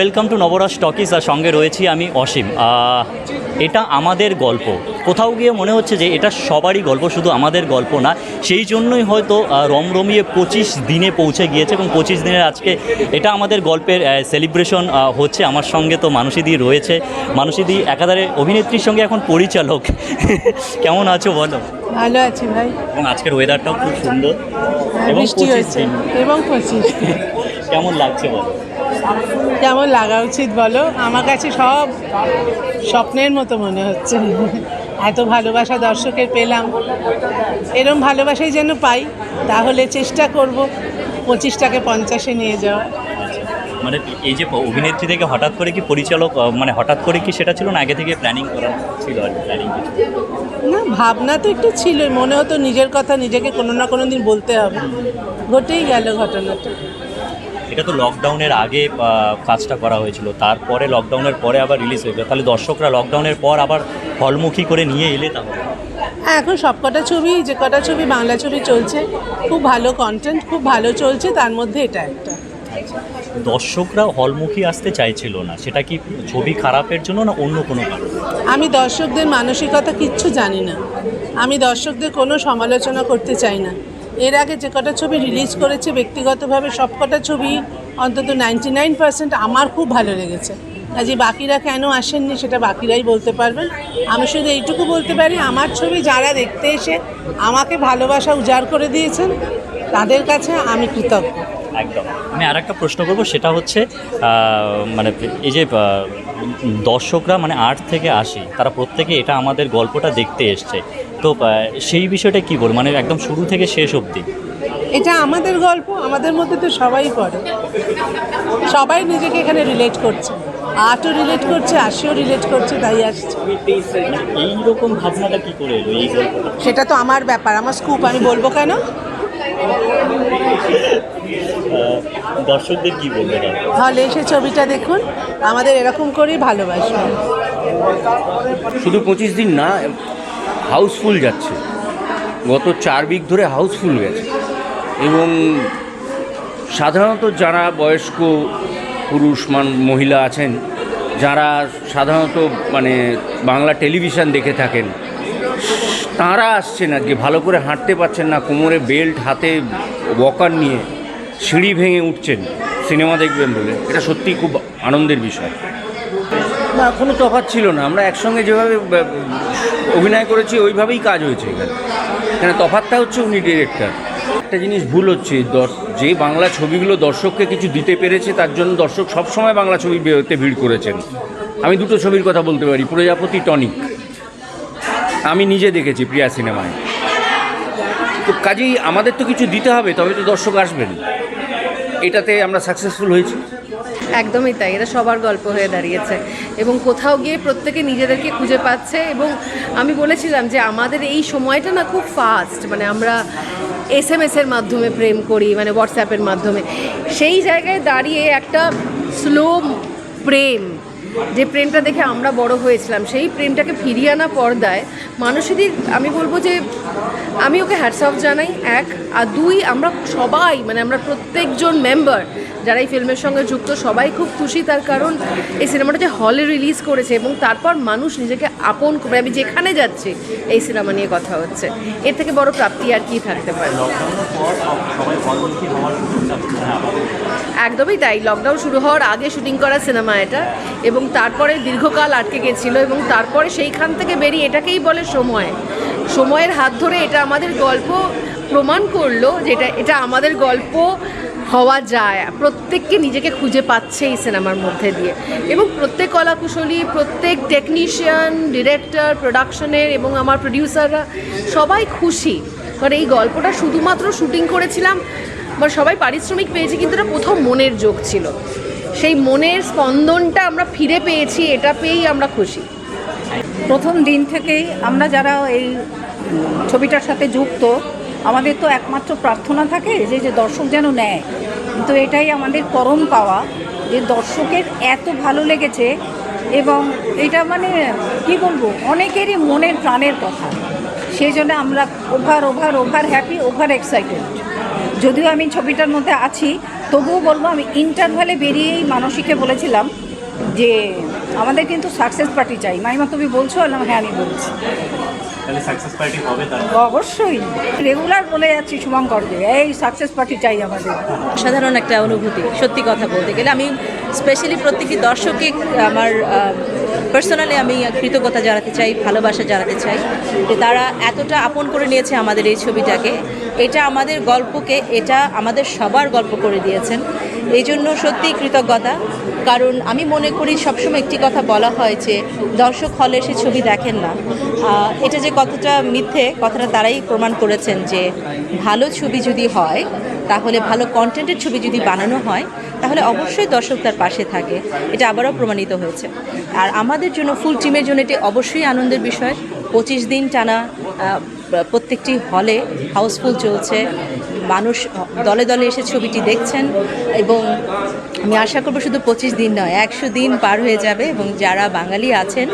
Welcome to Nabaraj talkies আর সঙ্গে রয়েছি আমি অসীম। এটা আমাদের গল্প। কোথাও গিয়ে মনে হচ্ছে যে এটা সবারই গল্প শুধু আমাদের গল্প না সেই জন্যই হয়তো রমরমিয়ে পঁচিশ দিনে পৌঁছে গিয়েছে এবং পঁচিশ দিনের আজকে এটা আমাদের গল্পের সেলিব্রেশন হচ্ছে। আমার সঙ্গে তো মানসীদি রয়েছে। মানসীদি একাধারে অভিনেত্রীর সঙ্গে এখন পরিচালক। কেমন আছো বলো? ভালো আছি ভাই। এবং আজকের ওয়েদারটাও খুব সুন্দর। হ্যাঁ, এবং পঁচিশ এবং পঁচিশ কেমন লাগছে বলো? কেমন লাগা উচিত বলো? আমার কাছে সব স্বপ্নের মতো মনে হচ্ছে। এত ভালোবাসা দর্শকের পেলাম। এরম ভালোবাসাই যেন পাই তাহলে চেষ্টা করব পঁচিশটাকে পঞ্চাশে নিয়ে যাওয়া মানে এই যে অভিনেত্রী থেকে হঠাৎ করে কি পরিচালক মানে হঠাৎ করে কি সেটা ছিল না? আগে থেকে প্ল্যানিং করা ছিল আর প্ল্যানিং না ভাবনা তো একটু ছিল মনে হতো নিজের কথা নিজেকে কোনো না কোনো দিন বলতে হবে। ঘটেই গেল ঘটনাটা। এটা তো লকডাউনের আগে কাজটা করা হয়েছিল। তারপরে লকডাউনের পরে আবার রিলিজ হয়েছিল তাহলে দর্শকরা লকডাউনের পর আবার হলমুখী করে নিয়ে এলে তাহলে? হ্যাঁ এখন সব কটা ছবি যে কটা ছবি বাংলা ছবি চলছে খুব ভালো কন্টেন্ট খুব ভালো চলছে তার মধ্যে এটা একটা। দর্শকরা হলমুখী আসতে চাইছিল না। সেটা কি ছবি খারাপের জন্য না অন্য কোনো কারণ? আমি দর্শকদের মানসিকতা কিচ্ছু জানি না। আমি দর্শকদের কোনো সমালোচনা করতে চাই না। এর আগে যে কটা ছবি রিলিজ করেছে, ব্যক্তিগতভাবে সব কটা ছবি অন্তত নাইনটি নাইন পার্সেন্ট আমার খুব ভালো লেগেছে। কাজে বাকিরা কেন আসেননি সেটা বাকিরাই বলতে পারবেন। আমি শুধু এইটুকু বলতে পারি, আমার ছবি যারা দেখতে এসে আমাকে ভালোবাসা উজাড় করে দিয়েছেন, তাদের কাছে আমি কৃতজ্ঞ। একদম। আমি আর একটা প্রশ্ন করব, সেটা হচ্ছে মানে এই যে দর্শকরা মানে আর্ট থেকে আসি তারা প্রত্যেকে এটা আমাদের গল্পটা দেখতে এসছে। তো সেই বিষয়টা কি বল? মানে একদম শুরু থেকে শেষ অবধি। এটা আমাদের গল্প আমাদের মধ্যে তো সবাই পড়ে সবাই নিজেকে এখানে রিলেট করছে। আর্টও রিলেট করছে আশিও রিলেট করছে তাই আসছে। এইরকম ভাবনাটা কি করে এলো এই গল্পটা? সেটা তো আমার ব্যাপার আমার স্কুপ আমি বলব কেন? দর্শকদের কি বলবে তারা? হলে এসে ছবিটা দেখুন আমাদের এরকম করেই ভালোবাসবেন শুধু পঁচিশ দিন না হাউসফুল যাচ্ছে। গত চার উইক ধরে হাউসফুল গেছে। এবং সাধারণত যারা বয়স্ক পুরুষ মান মহিলা আছেন যারা সাধারণত মানে বাংলা টেলিভিশন দেখে থাকেন তারা আসছেন আজকে। ভালো করে হাঁটতে পারছেন না কোমরে বেল্ট হাতে ওয়াকার নিয়ে। সিঁড়ি ভেঙে উঠছেন, সিনেমা দেখবেন বলে। এটা সত্যিই খুব আনন্দের বিষয়। না কোনো তফাৎ ছিল না। আমরা একসঙ্গে যেভাবে অভিনয় করেছি, ওইভাবেই কাজ হয়েছে এখানে। এখানে তফাৎটা হচ্ছে উনি ডিরেক্টর। একটা জিনিস ভুল হচ্ছে যে বাংলা ছবিগুলো দর্শককে কিছু দিতে পেরেছে, তার জন্য দর্শক সবসময় বাংলা ছবি বেরোতে ভিড় করেছেন। আমি দুটো ছবির কথা বলতে পারি, প্রজাপতি টনিক। আমি নিজে দেখেছি প্রিয়া সিনেমায়। তো কাজেই আমাদের তো কিছু দিতে হবে, তবে তো দর্শক আসবেন। এটাতে আমরা সাকসেসফুল হয়েছি। একদমই তাই, এটা সবার গল্প হয়ে দাঁড়িয়েছে। এবং কোথাও গিয়ে প্রত্যেকে নিজেদেরকে খুঁজে পাচ্ছে এবং আমি বলেছিলাম যে আমাদের এই সময়টা না খুব ফাস্ট মানে আমরা এস এম এসের মাধ্যমে প্রেম করি মানে হোয়াটসঅ্যাপের মাধ্যমে। সেই জায়গায় দাঁড়িয়ে একটা স্লো প্রেম যে প্রেমটা দেখে আমরা বড় হয়েছিলাম, সেই প্রেমটাকে ফিরিয়ে আনা পর্দায় মানুষেরই আমি বলব যে, আমি ওকে হ্যাটস অফ জানাই, এক। আর দুই, আমরা সবাই মানে আমরা প্রত্যেকজন মেম্বার যারা এই ফিল্মের সঙ্গে যুক্ত, সবাই খুব খুশি তার কারণ এই সিনেমাটা যে হলে রিলিজ করেছে এবং তারপর মানুষ নিজেকে আপন করে, আমি যেখানে যাচ্ছি, এই সিনেমা নিয়ে কথা হচ্ছে। এর থেকে বড় প্রাপ্তি আর কি থাকতে পারে? একদমই তাই। লকডাউন শুরু হওয়ার আগে শুটিং করা সিনেমা এটা এবং তারপরে দীর্ঘকাল আটকে গেছিল এবং তারপরে সেইখান থেকে বেরিয়ে, এটাকেই বলে সময়। সময়ের হাত ধরে এটা আমাদের গল্প প্রমাণ করল যেটা এটা আমাদের গল্প হওয়া যায়। প্রত্যেককে নিজেকে খুঁজে পাচ্ছে এই সিনেমার মধ্যে দিয়ে। এবং প্রত্যেক কলাকুশলী, প্রত্যেক টেকনিশিয়ান ডিরেক্টর প্রোডাকশনের এবং আমার প্রডিউসাররা সবাই খুশি। কারণ এই গল্পটা শুধুমাত্র শুটিং করেছিলাম, বা সবাই পারিশ্রমিক পেয়েছি, কিন্তু এটা প্রথম মনের যোগ ছিল। সেই মনের স্পন্দনটা আমরা ফিরে পেয়েছি, এটা পেয়েই আমরা খুশি। প্রথম দিন থেকেই আমরা যারা এই ছবিটার সাথে যুক্ত আমাদের তো একমাত্র প্রার্থনা থাকে যে যে দর্শক যেন নেয়। কিন্তু এটাই আমাদের পরম পাওয়া যে দর্শকের এত ভালো লেগেছে এবং এটা মানে কি বলব, অনেকেরই মনের প্রাণের কথা। সেই জন্য আমরা over over over happy over excited যদিও আমি ছবিটার মধ্যে আছি, তবুও বলব আমি ইন্টারভ্যালে বেরিয়েই মানসিকে বলেছিলাম যে, আমাদের কিন্তু সাকসেস পার্টি চাই। মাইমা, তুমি বলছো? না হ্যাঁ আমি বলছি। তাহলে সাকসেস পার্টি হবে তার অবশ্যই। রেগুলার বলে যাচ্ছি শুভঙ্করকে এই সাকসেস পার্টি চাই আমাদের। সাধারণ একটা অনুভূতি সত্যি কথা বলতে গেলে। আমি স্পেশালি প্রত্যেকটি দর্শককে আমার পার্সোনালি আমি কৃতজ্ঞতা জানাতে চাই ভালোবাসা জানাতে চাই যে তারা এতটা আপন করে নিয়েছে আমাদের এই ছবিটাকে। এটা আমাদের গল্পকে এটা আমাদের সবার গল্প করে দিয়েছেন। এই জন্য সত্যিই কৃতজ্ঞতা। কারণ আমি মনে করি সবসময় একটি কথা বলা হয় যে, দর্শক হলে সে ছবি দেখেন না। এটা যে কতটা মিথ্যে, কথাটা তারাই প্রমাণ করেছেন যে, ভালো ছবি যদি হয়, তাহলে ভালো কন্টেন্টের ছবি যদি বানানো হয়, তাহলে অবশ্যই দর্শক তার পাশে থাকে। এটা আবারও প্রমাণিত হয়েছে। আর আমাদের জন্য ফুল টিমের জন্য এটি অবশ্যই আনন্দের বিষয়। পঁচিশ দিন টানা প্রত্যেকটি হলে হাউসফুল চলছে। মানুষ দলে দলে এসে ছবিটি দেখছেন এবং আমি আশা করব শুধু পঁচিশ দিন নয়, একশো দিন পার হয়ে যাবে এবং যারা বাঙালি আছেন,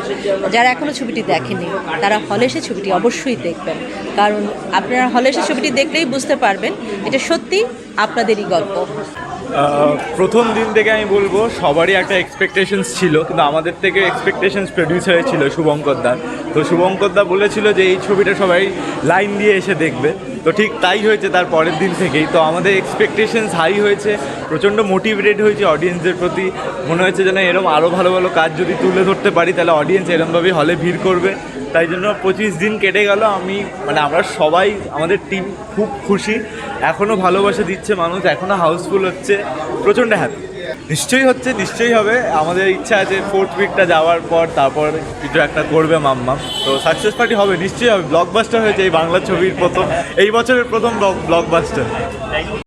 যারা এখনও ছবিটি দেখেনি তারা হলে এসে ছবিটি অবশ্যই দেখবেন। কারণ আপনারা হলে এসে ছবিটি দেখলেই বুঝতে পারবেন এটা সত্যি আপনাদেরই গল্প। প্রথম দিন থেকে আমি বলব, সবারই একটা এক্সপেকটেশনস ছিল, কিন্তু আমাদের থেকে এক্সপেকটেশনস প্রডিউসার ছিল শুভঙ্কর দা তো শুভঙ্কর দা বলেছিল যে এই ছবিটা সবাই লাইন দিয়ে এসে দেখবে। তো ঠিক তাই হয়েছে তার পরের দিন থেকেই। তো আমাদের এক্সপেকটেশনস হাই হয়েছে প্রচণ্ড মোটিভেটেড হয়েছে অডিয়েন্সের প্রতি। মনে হয়েছে যেন এরম আরও ভালো ভালো কাজ যদি তুলে ধরতে পারি, তাহলে অডিয়েন্স এরমভাবেই হলে ভিড় করবে। তাই জন্য পঁচিশ দিন কেটে গেল, আমি মানে আমরা সবাই, আমাদের টিম খুব খুশি। এখনও ভালোবাসা দিচ্ছে মানুষ এখনও হাউসফুল হচ্ছে, প্রচণ্ড হ্যাপি নিশ্চয়ই হচ্ছে, নিশ্চয়ই হবে। আমাদের ইচ্ছা আছে ফোর্থ উইকটা যাওয়ার পর, তারপর কিছু একটা করবে মাম্মা। তো সাকসেস পার্টি হবে, নিশ্চয়ই হবে। ব্লকবাস্টার হয়েছে এই বাংলা ছবির প্রথম, এই বছরের প্রথম ব্লকবাস্টার